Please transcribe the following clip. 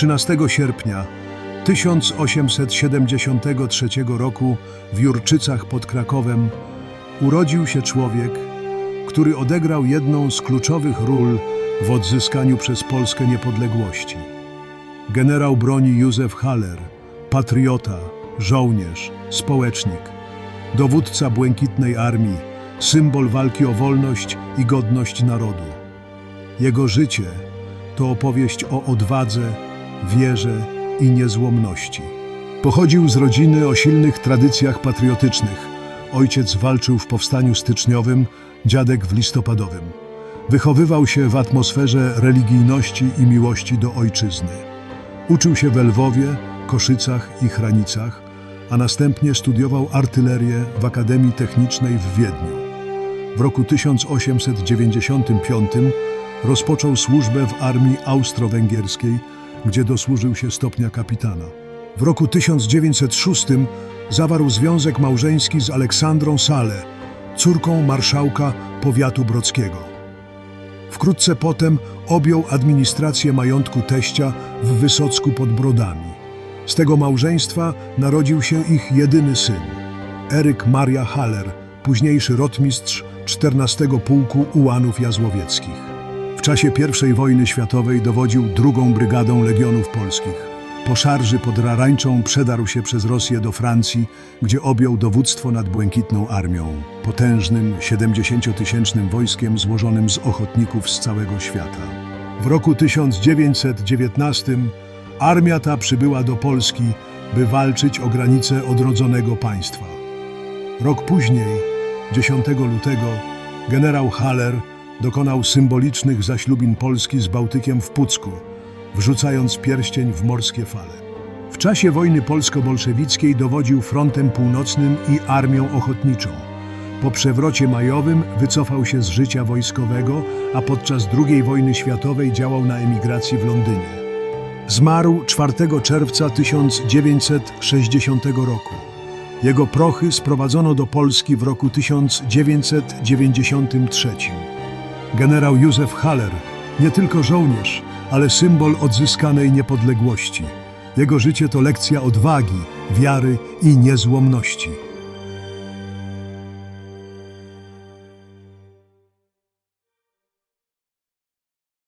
13 sierpnia 1873 roku w Jurczycach pod Krakowem urodził się człowiek, który odegrał jedną z kluczowych ról w odzyskaniu przez Polskę niepodległości. Generał broni Józef Haller, patriota, żołnierz, społecznik, dowódca Błękitnej Armii, symbol walki o wolność i godność narodu. Jego życie to opowieść o odwadze, wierze i niezłomności. Pochodził z rodziny o silnych tradycjach patriotycznych. Ojciec walczył w powstaniu styczniowym, dziadek w listopadowym. Wychowywał się w atmosferze religijności i miłości do ojczyzny. Uczył się we Lwowie, Koszycach i Chranicach, a następnie studiował artylerię w Akademii Technicznej w Wiedniu. W roku 1895 rozpoczął służbę w armii austro-węgierskiej, gdzie dosłużył się stopnia kapitana. W roku 1906 zawarł związek małżeński z Aleksandrą Sale, córką marszałka powiatu brockiego. Wkrótce potem objął administrację majątku teścia w Wysocku pod Brodami. Z tego małżeństwa narodził się ich jedyny syn, Eryk Maria Haller, późniejszy rotmistrz 14 Pułku Ułanów Jazłowieckich. W czasie I wojny światowej dowodził drugą Brygadą Legionów Polskich. Po szarży pod Rarańczą przedarł się przez Rosję do Francji, gdzie objął dowództwo nad Błękitną Armią, potężnym 70-tysięcznym wojskiem złożonym z ochotników z całego świata. W roku 1919 armia ta przybyła do Polski, by walczyć o granice odrodzonego państwa. Rok później, 10 lutego, generał Haller dokonał symbolicznych zaślubin Polski z Bałtykiem w Pucku, wrzucając pierścień w morskie fale. W czasie wojny polsko-bolszewickiej dowodził frontem północnym i armią ochotniczą. Po przewrocie majowym wycofał się z życia wojskowego, a podczas II wojny światowej działał na emigracji w Londynie. Zmarł 4 czerwca 1960 roku. Jego prochy sprowadzono do Polski w roku 1993. Generał Józef Haller, nie tylko żołnierz, ale symbol odzyskanej niepodległości. Jego życie to lekcja odwagi, wiary i niezłomności.